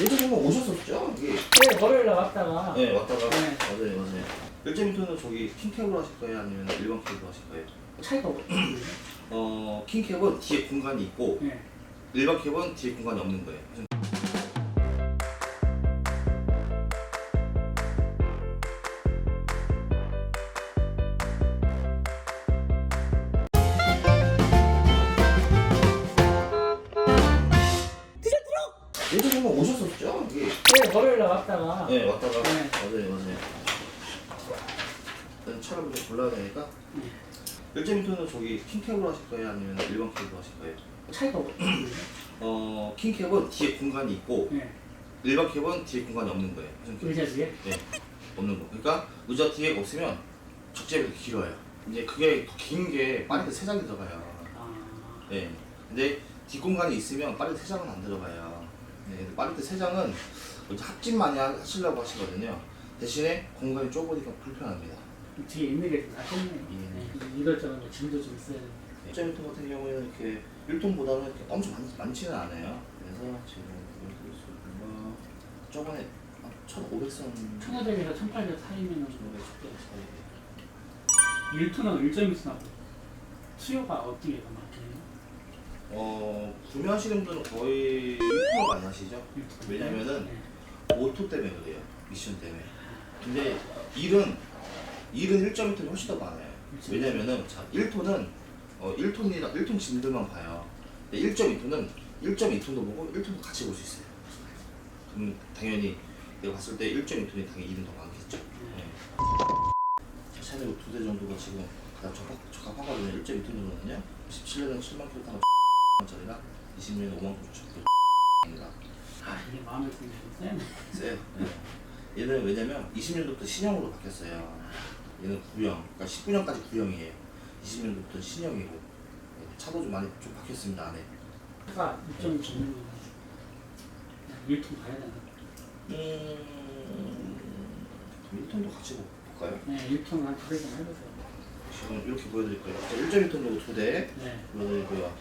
예전에 한번 오셨었죠? 이게 네, 월요일 날 왔다가 네 왔다가 네. 맞아요 맞아요 1.2톤은 저기 킹캡으로 하실 거예요? 아니면 일반 캡으로 하실 거예요? 차이가 없거든요. 어 킹캡은 뒤에 공간이 있고 네. 일반 캡은 뒤에 공간이 없는 거예요 왔다가 네 왔다가 네. 맞아요 맞아요 일단 차를 좀 골라야 되니까 네. 1.2톤은 저기 킹캡으로 하실 거예요? 아니면 일반 캡으로 하실 거예요? 차이가 없거든요. 어 킹캡은 뒤에 공간이 있고 네. 일반 캡은 뒤에 공간이 없는 거예요 의자 뒤에. 네 없는 거 그러니까 의자 뒤에 없으면 적재가 이렇게 길어요 이제 그게 더긴게 파리드 3장이 들어가요 아, 네 근데 뒷공간이 있으면 파리드 3장은 안 들어가요 네, 파리드 3장은 이제 합집 많이 하- 하시려고 하시거든요 대신에 공간이 좁으니까 불편합니다 뒤에 있는 게좀 낫겠네요. 예. 네. 이것저것 뭐 짐도 좀 있어야 되고. 1.1톤 같은 경우에는 이렇게 1톤보다는 이렇게 엄청 많, 많지는 않아요. 그래서 지금 이렇게 수 저번에 1,500선 1500에서 1800 사이면은 1,500 사이. 1톤하고 1.2톤하고 수요가 어떻게 더 많겠네요? 어 구매하시는 분들은 거의 1톤을 많이 하시죠. 1톤. 왜냐면은 네. 오토 때문에 그래요. 미션 때문에. 근데 일은 일은 1.1톤이 훨씬 더 많아요. 왜냐면은 자 1톤은 어 1톤이랑 1톤 짐들만 봐요. 근데 1.2톤은 1.2톤도 보고 1톤도 같이 볼 수 있어요. 그럼 당연히 내가 봤을 때 1.2톤이 당연히 일은 더 많겠죠. 네. 샤넬 두대 정도가 지금 다 적합, 적합하거든요. 1.2톤 정도는요. 17년은 7만 킬로 타고 짜리라 20년에 5만 9천 킬로입니다. 아, 이게 마음에 드는. 세요. 네. 얘는 왜냐면 20년도부터 신형으로 바뀌었어요. 얘는 구형, 그러니까 19년까지 구형이에요. 20년도부터 신형이고 네, 차도 좀 많이 좀 바뀌었습니다 안에. 차가 2.2 짓는 거 1톤 가야 되나? 음, 1톤도 같이 볼까요? 네, 1톤 한 두개 좀 해보세요. 지금 이렇게 보여드릴 거예요. 1.2톤 정도 두 대 네. 보여드리고요.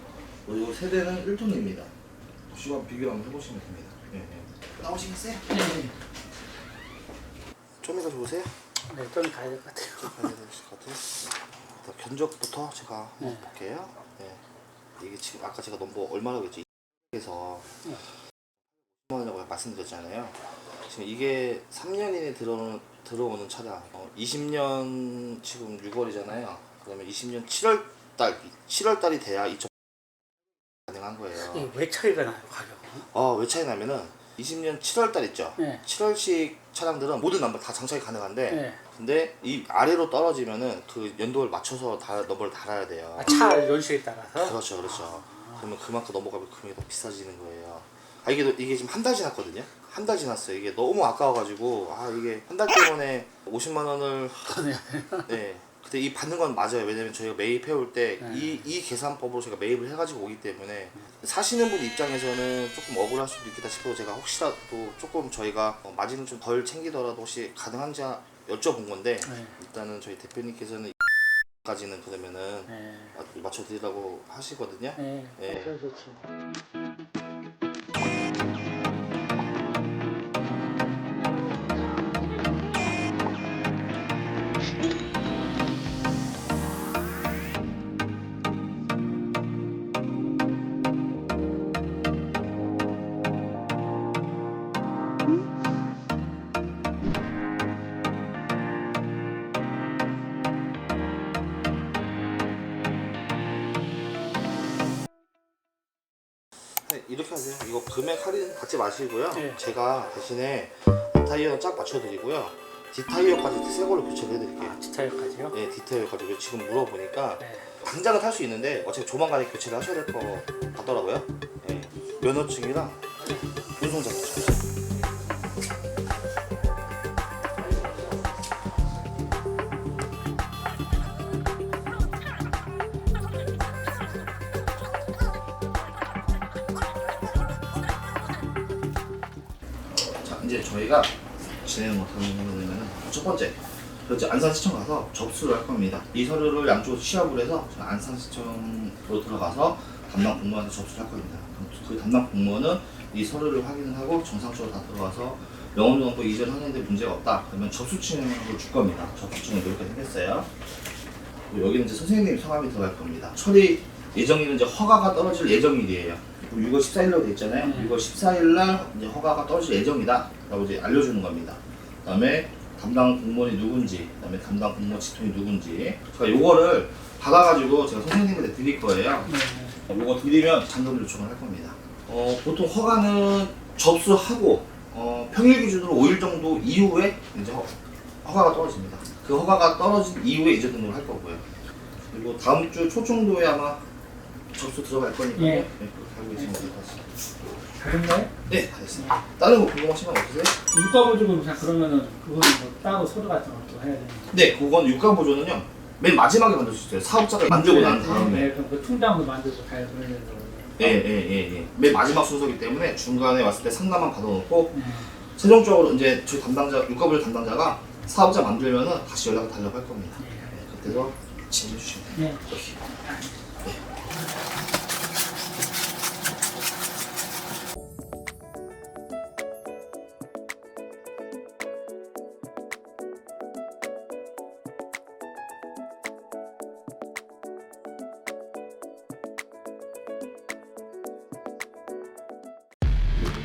그리고 세 대는 1톤입니다. 시간 비교 한번 해보시면 됩니다. 네, 네. 나오시겠어요? 네. 좀 이따 좋으세요? 네, 좀 가야 될 것 같아요. 가야 되실 것 같아요. 일단 견적부터 제가 한번 네. 볼게요. 네. 이게 지금 아까 제가 넘버 얼마라고 했지? 그래서 네. 원이라고 말씀드렸잖아요. 지금 이게 3년 이내 들어오는 들어오는 차량. 어, 20년 지금 6월이잖아요. 그러면 20년 7월 달 7월 달이 돼야 2천 가능한 거예요. 이게 왜 차이가 나요, 가격은? 어, 왜 차이 나면은 20년 7월 달 있죠. 네. 7월식 차량들은 모든 넘버 다 장착이 가능한데 네. 근데 이 아래로 떨어지면은 그 연도를 맞춰서 다 넘버를 달아야 돼요. 아, 차 연식에 따라서? 그렇죠, 그렇죠. 그러면 그만큼 넘어가면 금액이 더 비싸지는 거예요. 아 이게 이게 지금 한 달 지났거든요. 한 달 지났어요. 이게 너무 아까워가지고 아 이게 한 달 때문에 50만 원을 네. 근데 이 받는 건 맞아요. 왜냐면 저희가 매입해 올때 네. 이이 계산법으로 제가 매입을 해가지고 오기 때문에 사시는 분 입장에서는 조금 억울할 수도 있겠다 싶어서 제가 혹시라도 조금 저희가 어, 마진을 좀 덜 챙기더라도 혹시 가능한지 여쭤본 건데 네. 일단은 저희 대표님께서는 까지는 그러면은 네. 맞춰드리라고 하시거든요. 네. 네. 그래 좋지. 네, 이렇게 하세요. 이거 금액 할인 받지 마시고요. 네. 제가 대신에 타이어는 쫙 맞춰드리고요. 뒷타이어까지 새 걸로 교체를 해드릴게요. 아, 지타이어까지요? 네, 뒷타이어까지 지금 물어보니까 네. 당장은 탈 수 있는데 어차피 조만간에 교체를 하셔야 될 것 같더라고요. 네. 면허증이랑 운송자격증. 이제 저희가 진행을 못하는 거는 첫 번째 그렇지 안산시청 가서 접수를 할 겁니다. 이 서류를 양쪽으로 취합을 해서 안산시청으로 들어가서 담당 공무원한테 접수를 할 겁니다. 그 담당 공무원은 이 서류를 확인을 하고 정상적으로 다 들어가서 영업용도 이전 하는데 문제가 없다. 그러면 접수증을 줄 겁니다. 접수증은 이렇게 생겼어요. 여기는 이제 선생님 성함이 들어갈 겁니다. 처리 예정일은 이제 허가가 떨어질 예정일이에요. 6월 14일로 돼 있잖아요. 네. 6월 14일 날 이제 허가가 떨어질 예정이다. 라고 이제 알려주는 겁니다. 그 다음에 담당 공무원이 누군지, 그 다음에 담당 공무원 지통이 누군지. 제가 요거를 받아가지고 제가 선생님한테 드릴 거예요. 네. 요거 드리면 잔금 요청을 할 겁니다. 어, 보통 허가는 접수하고 어, 평일 기준으로 5일 정도 이후에 이제 허, 허가가 떨어집니다. 그 허가가 떨어진 이후에 이제 등록을 할 거고요. 그리고 다음 주 초 정도에 아마 접수 들어갈 거니까요. 예. 네, 그렇게 알고 계시면 될 것 같습니다. 다른가요? 네, 다 됐습니다. 다른 거 궁금하신 건 없으세요? 육가보조금 그냥 그러면은 그거는 뭐 따로 서류 같은 것도 해야 되는 네, 그건 유가 보조는요. 맨 마지막에 만들 수 있어요. 사업자가 만들고 난 다음에. 네, 그럼 그 통장도 만들고 다 해야 되는 거. 예, 예, 예, 예. 맨 마지막 순서기 때문에 중간에 왔을 때 상담만 받아놓고 네. 최종적으로 이제 저희 담당자, 육가보조 담당자가 사업자 만들면은 다시 연락을 달라고 할 겁니다. 네. 네, 그때서 진행해 주시면 돼요. 네.